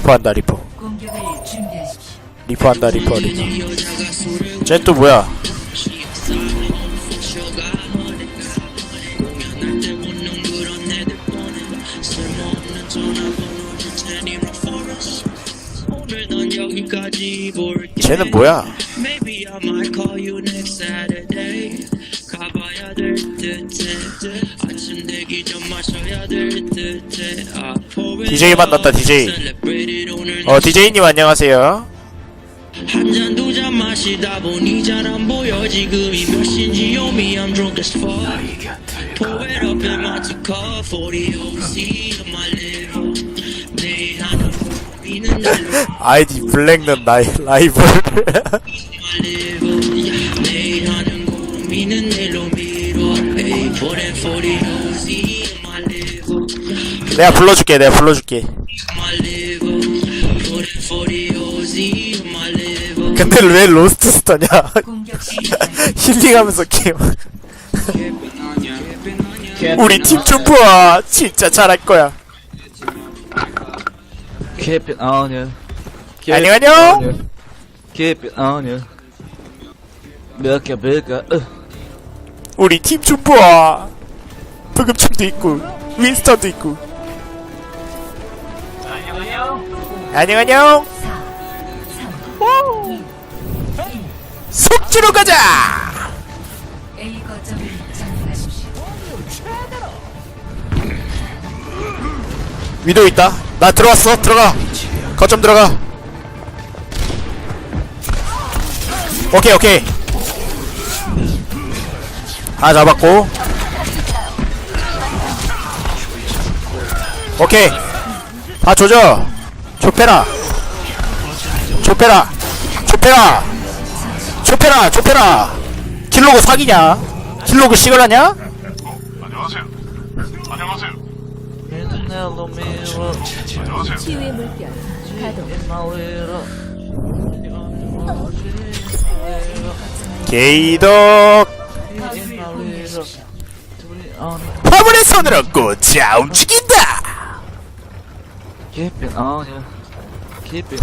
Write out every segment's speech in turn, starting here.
리퍼 한다 리퍼. 준비하십시오. 리퍼 리퍼. 쟤또 뭐야? 쟤는 뭐야? 가봐야 될 듯해. 아침 되기 전 마셔야 될 듯해. 아, DJ 만났다, DJ. 어 DJ님 안녕하세요 한잔 두잔 마시다 보니 잘안 보여 지금이 몇 시인지 요미 I'm drunk as fuck Pour it up in my two cup 40 OC on my liver 내일 하는 고민은 날로 아이디 블랙는 나이 라이벌 내가 불러줄게 내가 불러줄게. my liver Pour that 40 OC on my liver 근데 왜 로스트 스타냐. 힐링하면서 게임. 우리 팀 점프와 진짜 잘할 거야. Keep it on you. 안녕 안녕 Keep it on you. 몇개 몇개 우리 팀 점프와 부금춤도 있고 윈스턴도 있고 안녕 안녕. 속주로 가자. 위도 있다. 나 들어왔어. 들어가. 거점 들어가. 오케이 오케이. 아 잡았고. 오케이. 다 조져 좁혀라. 좁혀라. 좁혀라. 좁혀라. 좁혀라. 킬로그 사기냐? 킬로그 시걸하냐? 안녕하세요. 안녕하세요. 안녕하세요. 치유의 물결 가동 게이덕. 화물의 손을 얻고 자 움직인다 Keep it on you. Keep it.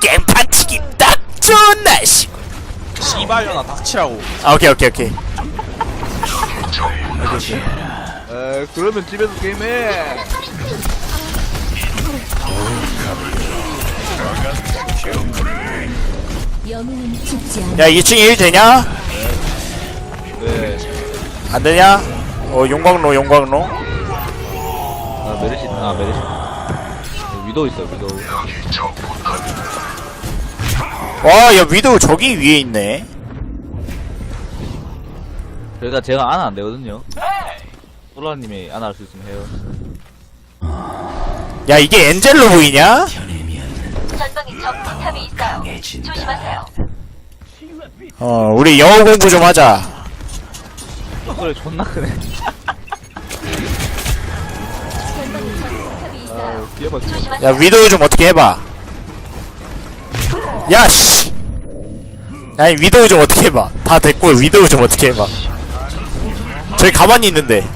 깽판 치기 딱 좋은 날씨. 씨발려나 닥치라고. 아 오케이 오케이 오케이. 에 그러면 집에서 게임해 야 2층에 1 되냐? 네 안 되냐? 어 용광로 용광로 아 메르시 아 메르시. 위도 있어 위도. 와야 위도우 저기 위에 있네 그러니까 제가 안안 되거든요. 솔라님이 안할수 있으면 해요. 야 이게 엔젤로 보이냐? 전방에 적 포탑이 있어요. 조심하세요. 어 우리 영어 공부 좀 하자. 소리 존나 크네. 전방에 적 포탑이 있어요. 뛰어봐 야 위도우 좀 어떻게 해봐. 야 씨. 아니 위도우 좀 어떻게 해봐. 다 됐고 위도우 좀 어떻게 해봐. 저기 가만히 있는데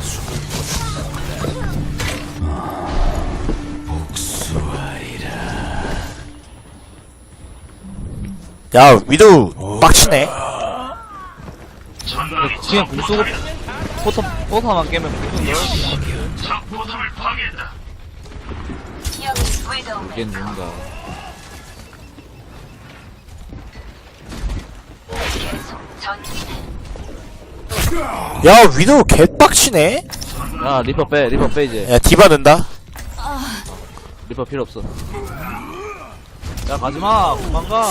야 위도우 빡치네 그냥 공수고 포탑 포탑만 깨면 무슨 거? 이게 누군가. 야 위도우 개빡치네 야 리퍼 빼 리퍼 빼 이제. 야 디바 넣는다 리퍼 필요 없어. 야 가지마. 도망가.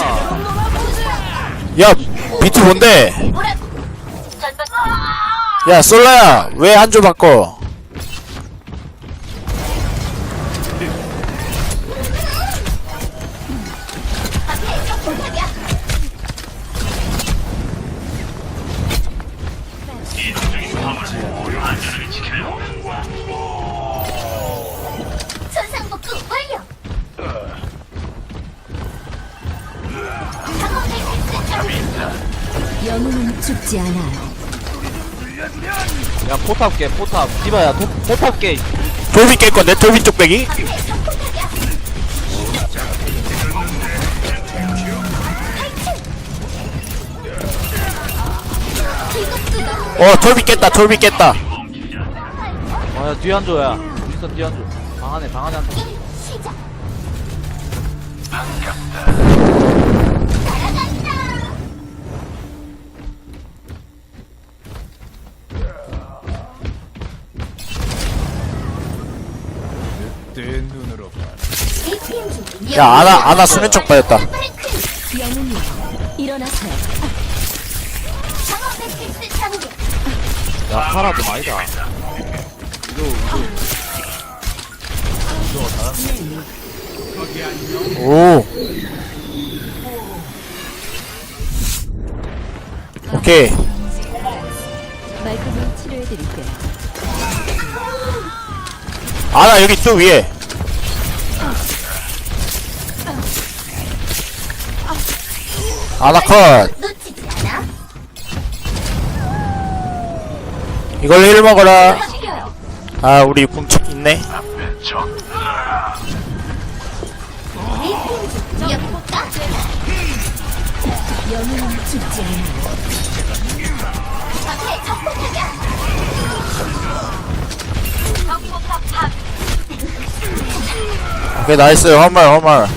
야 비트 뭔데? 야 솔라야 왜 한조 바꿔 죽지 않아요. 야 포탑 깨 포탑. 디바야 포, 포탑 깨. 돌비 깰 건데 돌비 뚝배기? 어 돌비 깼다 돌비 깼다. 아야 뒤에 앉아야. 윈스턴 뒤에 앉아 방 안에 방 안에 앉아 야 아나 아나 수면총 빠졌다. 영웅이 일어나세요. 야 파라 좀 아니다. 오. 오케이. 말끔히 치료해드릴게요. 아나 여기 또 위에 아나컷. 이걸로 힐 먹어라. 아 우리 궁책 있네. 오케이 나이스. 화물 화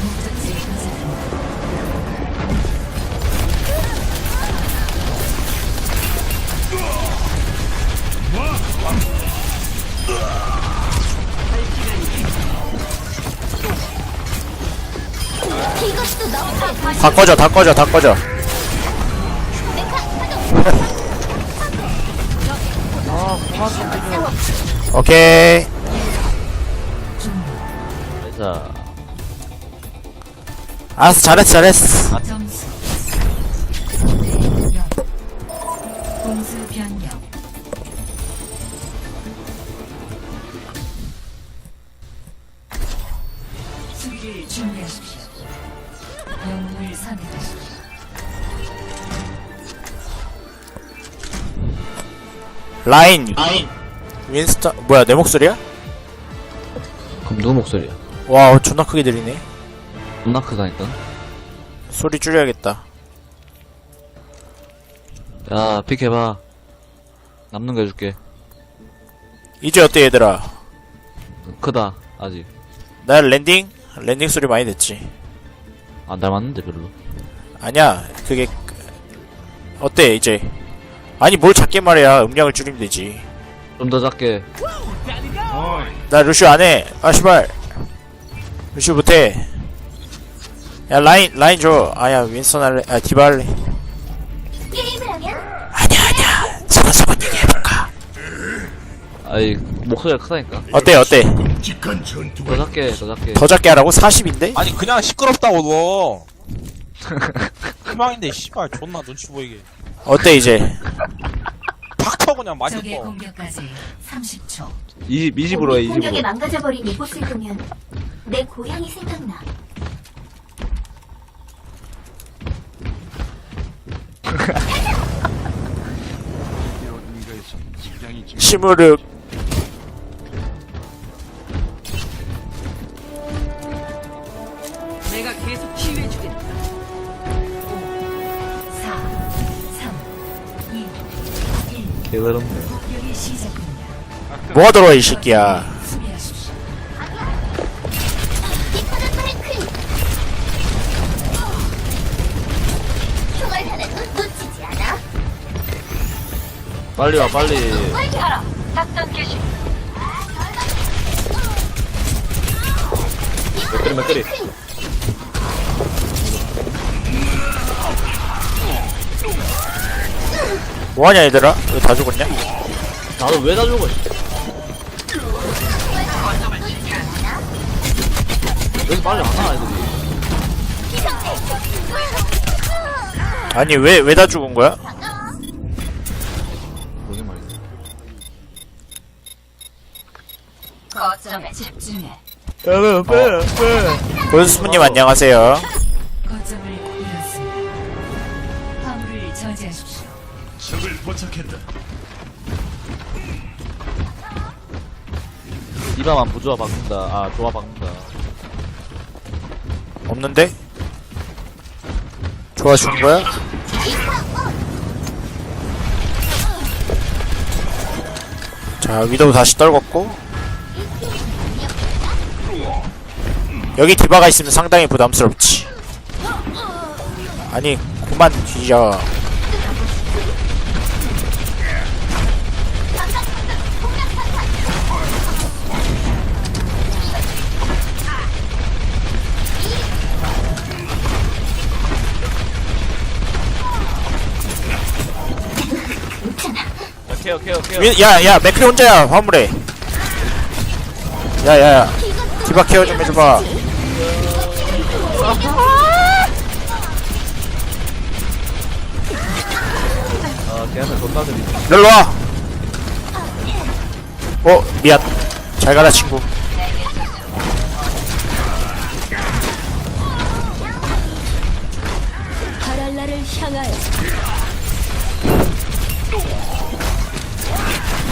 물다 꺼져 다 꺼져 다 꺼져. 오케이. 자. 알았어 잘했어 잘했어. 점수 라인. 윈스턴 뭐야 내 목소리야? 그럼 누구 목소리야? 와 존나 크게 들리네. 존나 크다니까? 소리 줄여야겠다. 야 픽해봐. 남는 거 해줄게. 이제 어때 얘들아? 크다 아직. 나 랜딩? 랜딩 소리 많이 냈지. 안 닮았는데 별로. 아니야 그게 그- 어때 이제 아니 뭘 작게 말해야 음량을 줄이면 되지. 좀 더 작게. 나 루슈 안해. 아 씨발. 루슈 못해. 야 라인 라인 줘. 아야 윈선 할래? 아 디바 할래? 게임을 하면 아니야 아니야. 서로 서로 얘기해볼까? 아이 목소리가 크다니까. 어때 어때? 더 작게 더 작게 더 작게 하라고? 40인데? 아니 그냥 시끄럽다고 너. 희망인데 씨발. 존나 눈치 보이게. 어때 이제? 팍 쳐 그냥 많이 적의 뭐 공격까지 30초. 20, 20으로 해 공격에 20으로 망가져버린 이곳을 보면 내 고향이 생각나. 시무르 내가 계속 치유해주겠다 2 1 개더럽네 공격이 시작됩니다 뭐가 들어와 이 새끼야. 빨리 와 빨리. 맥그리 맥그리 뭐하냐 얘들아? 왜 다 죽었냐? 나도 왜다 죽어 씨. 왜 빨리 안 와, 애들이. 아니 왜 왜 다 죽은 거야? 그러게 말이야. 거점에 집중해 고현수님 안녕하세요 디바만 부조화 바꾼다. 아, 조화 바꾼다. 없는데? 좋아 주는 거야? 자 위도우 다시 떨궜고 여기 디바가 있으면 상당히 부담스럽지 아니 그만 뒤져 야, 야, 야, 맥크리 혼자야, 화물에. 야, 야, 야. 디바 케어 좀 해줘봐. 아, 걔한테 존나 들리 일로 와. 어, 미안. 잘 가라, 친구.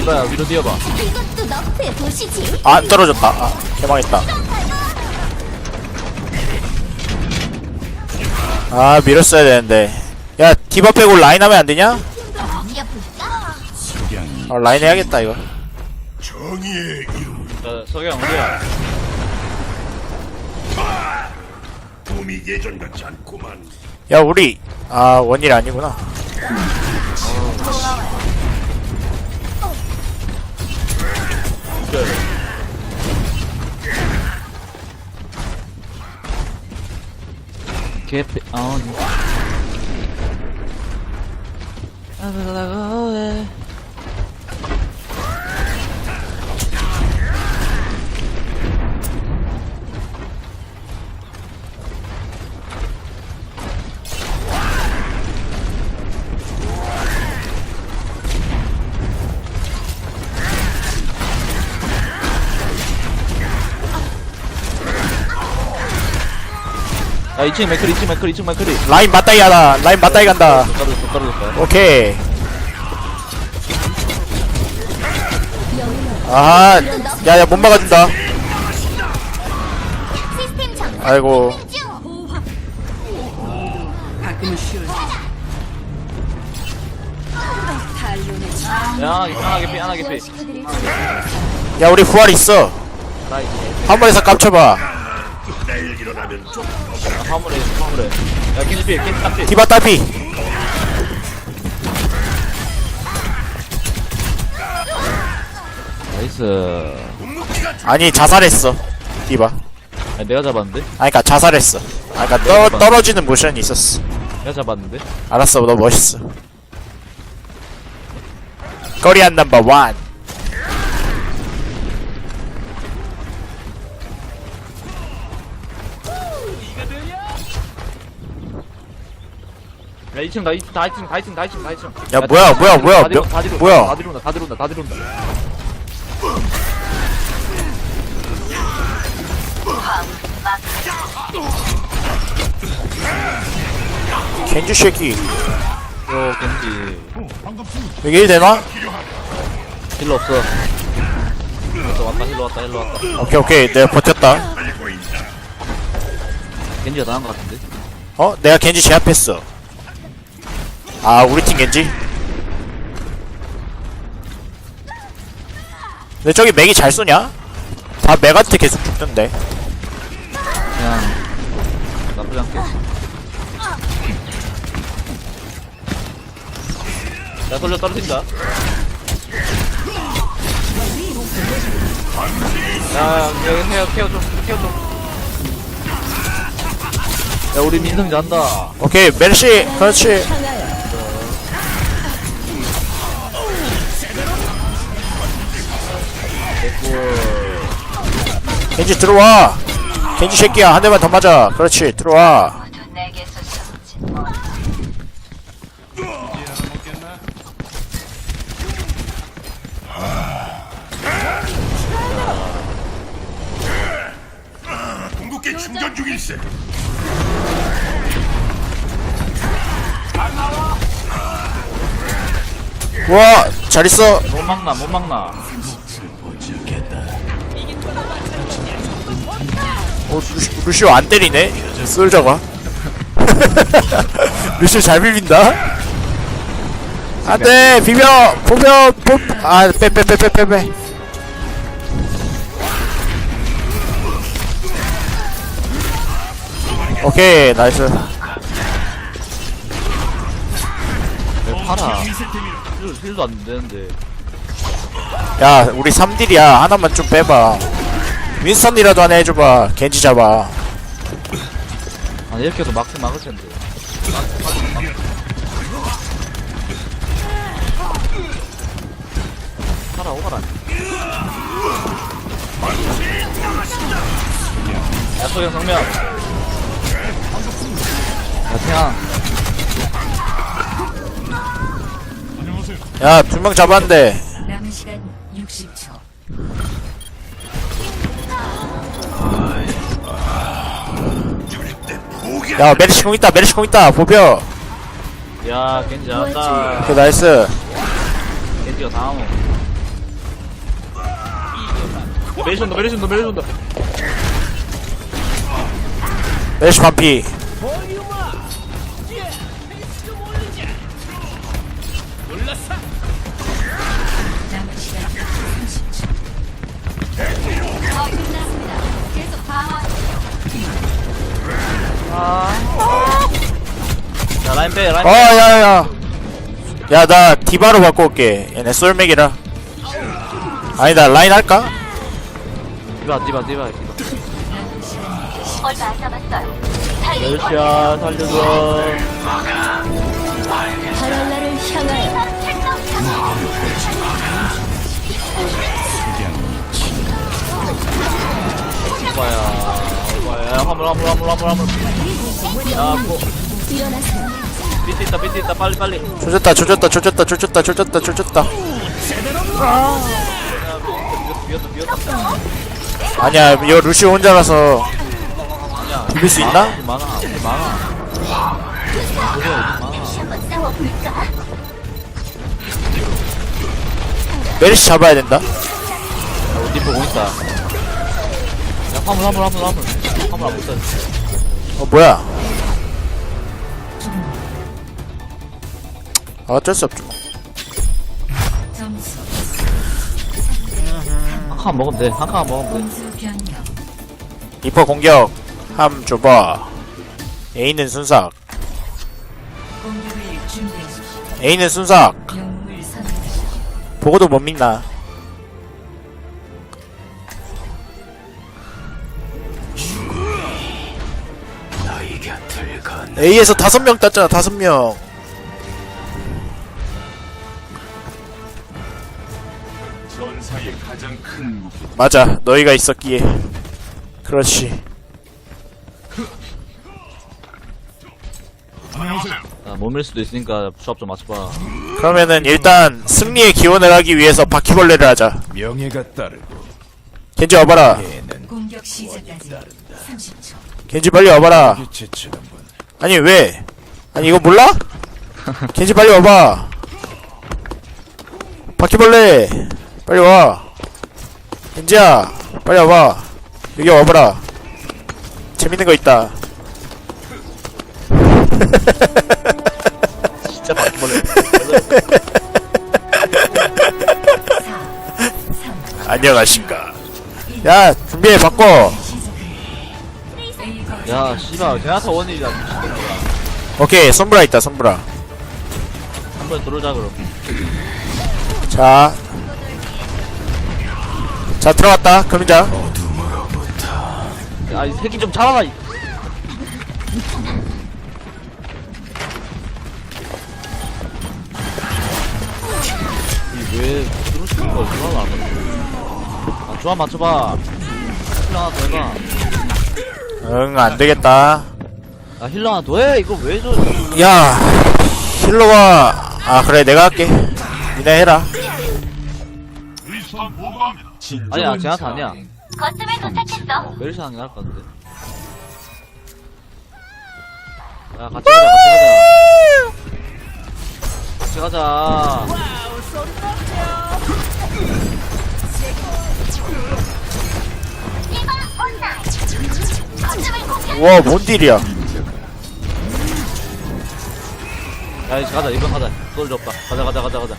디바야, 위로 뛰어봐. 이것도 너프에 보시지. 아, 떨어졌다. 아, 개망했다. 아, 밀었어야 되는데. 야, 디바 빼고 라인 하면 안 되냐? 넘겨볼까? 어, 라인 해야겠다, 이거. 자, 석영, 어디야? 야, 우리. 아, 원일 아니구나. 개패, 아, 아, 야, 2층 맥크리, 2층 맥크리, 2층 맥크리. 라인 맞다이 하다. 라인 맞다이 간다. 떨어졌어, 떨어졌어. 오케이. 아, 야, 야, 못 막아준다. 시스템 아이고. 중. 야, 하나 개피, 하나 개피. 야, 우리 부활 있어. 나이스. 화물에서 깝쳐봐. 아, 화물에, 화물에. 야, 겐지 필, 겐지 딱 필. 디바 딸피. 나이스. 아니, 자살했어. 디바. 아니, 내가 잡았는데? 아니, 그니까 자살했어. 아, 그니까 떠, 떨어지는 모션이 있었어. 내가 잡았는데? 알았어, 너 멋있어. 코리안 넘버 원. 2층, 다 2층, 다 2층, 다 2층, 다 2층, 다 2층. 야, 뭐야, 뭐야, 뭐야, 다 들어, 몇- 다 들어온다, 뭐야. 다 들어온다, 다 들어온다, 다 들어온다. 겐지 쉐키. 요, 겐지. 여기 일 되나? 힐러 없어. 왔다, 왔다, 힐러 왔다, 힐러 왔다. 오케이, 오케이. 내가 버텼다. 겐지가 나은 것 같은데? 어? 내가 겐지 제압했어. 아, 우리 팀 겐지? 근데 저기 맥이 잘 쏘냐? 다 맥한테 계속 죽던데. 그냥, 나쁘지 않게. 야, 돌려 떨어진다. 야, 여기 케어, 케어 좀, 케어 좀. 야, 우리 민성 잔다. 오케이, 메르시. 그렇지. 겐지 들어와. 겐지 새끼야. 한 대만 더 맞아. 그렇지. 들어와. 궁극기 충전 중일세. 와, 잘 있어. 못 막나 못 막나 어, 루시, 루시오 안 때리네? 솔저가. 루시오 잘 비빈다? 안 돼! 비벼! 보벼! 보, 아, 빼, 빼, 빼, 빼, 빼, 빼. 오케이, 나이스. 왜 팔아 힐, 힐도 안 되는데 야, 우리 3딜이야. 하나만 좀 빼봐. 윈스턴이라도 하나 해줘봐. 겐지 잡아. 아니 이렇게 해도 막긴 막을 텐데 팔아 오가라 야 소영 성명 야 태양 야, 두 명 잡았는데. 야, 메리시 공 있다, 메리시 공 있다. 보벼. 야 겐지 잘한다 오케이, 나이스. 겐지가 다음은 메리시 온다 메리시 온다 메리시 온다 메리시 반피. 야 라인 빼 라인 어, 빼 야, 야. 야, 나 디바로 바꿔 올게. 얘네 솔맥이라. 아니다, 라인 할까? 디바 디바 디바 디바 얼마 안 남았어요. 멜시야 살려줘 바랄라를 향하여. 오빠야 오빠야 화물 화물 화물 화물 화물 야 뭐, 일어나세요. 밑에 있다 밑에 있다 빨리 빨리 조졌다, 조졌다, 조졌다, 조졌다, 조졌다, 조졌다. 아니야, 이거 루시 혼자라서 아니야 비빌 수 있나? 많아 많아? 메리시 잡아야 된다. 디포 공 있다 야 화물 화물 화물 화물 화물 안 붙어 어, 뭐야. 어쩔 수 없죠. 점수. 한칸 먹으면 돼 한 칸 먹으면 공수 변경. 리퍼 공격. 함 줘봐. A는 순삭. 공격을 준비하십시오. A는 순삭. 영웅을 선택하십시오. 보고도 못 믿나. A에서 다섯 명 땄잖아, 다섯 명. 맞아, 너희가 있었기에. 그렇지. 야못밀 수도 있으니까 수업 좀 맞춰봐 그러면은 일단 승리의 기원을 하기 위해서 바퀴벌레를 하자. 명예가 따르고 겐지 와봐라. 공격 시작까지 30초. 겐지 빨리 와봐라. 아니 왜? 아니 이거 몰라? 겐지 빨리 와봐. 바퀴벌레 빨리 와. 겐지야 빨리 와봐. 여기 와봐라. 재밌는 거 있다. 진짜 바퀴벌레 안녕하신가. 야 준비해 바꿔. 야 씨발 제나타 원일이야 오케이 손브라 있다 손브라. 한번 들어오자 그럼 자. 자 들어갔다 금자. 야이 새끼 좀 잡아라 이- 이왜 수 있는 걸 좋아 아 좋아 맞춰봐 힐러 하나 더 해봐 응 안되겠다. 아 힐러 하나 더 해 이거 왜 줘? 야 힐러가 아 그래 내가 할게. 니네 해라. 진짜 아니야 제나타 아니야. 거점에 도착했어. 메르시 하는 게 나을 것 같은데. 야 같이 가자 같이 가자. 같이 가자. 와, 뭔 딜이야. 야 이제 가자 이번 가자. 솔져 오빠 가자 가자 가자 가자.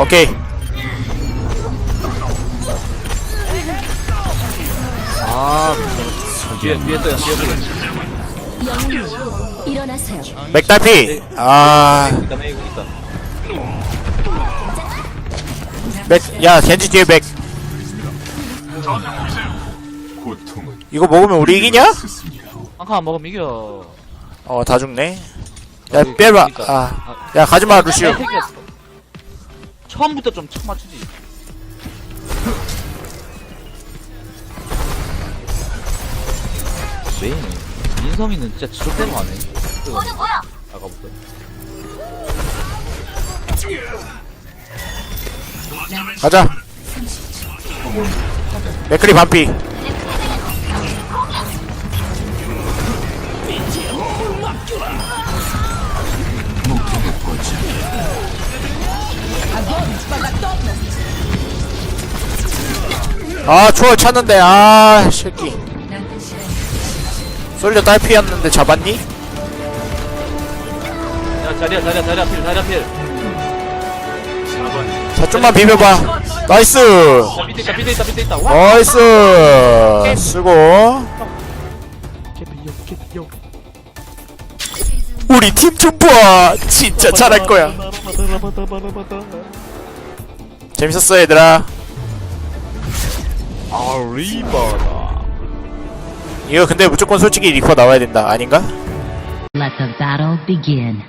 오케이. 아 뒤에 뒤에 떠요 뒤에 떠요 일어나세요. 맥달피. 아. 있다 맥, 야 겐지 뒤에 맥. 고통은 이거 먹으면 우리 이기냐? 스승이라 한칸 먹으면 이겨. 어다 죽네 야 빼봐. 아야 가지마 루시오 야, 택이야. 처음부터 좀척 맞추지. 메인 민성이는 진짜 모두 모여. 아까부터 가자. 맥크리 반피 아 초월 찾는데 아 새끼. 솔려 딸피였는데 잡았니? 야 자리야 자리야 자리야 필 자리야 필. 자 좀만 비벼봐. 나이스! 자, 밑에 있다 밑에 있다 밑에 있다. 와! 나이스! 쓰고. 우리 팀 좀 봐 진짜 잘할 거야 재밌었어 얘들아 아 리버다 이거 근데 무조건 솔직히 리퍼 나와야 된다 아닌가? Let the battle begin.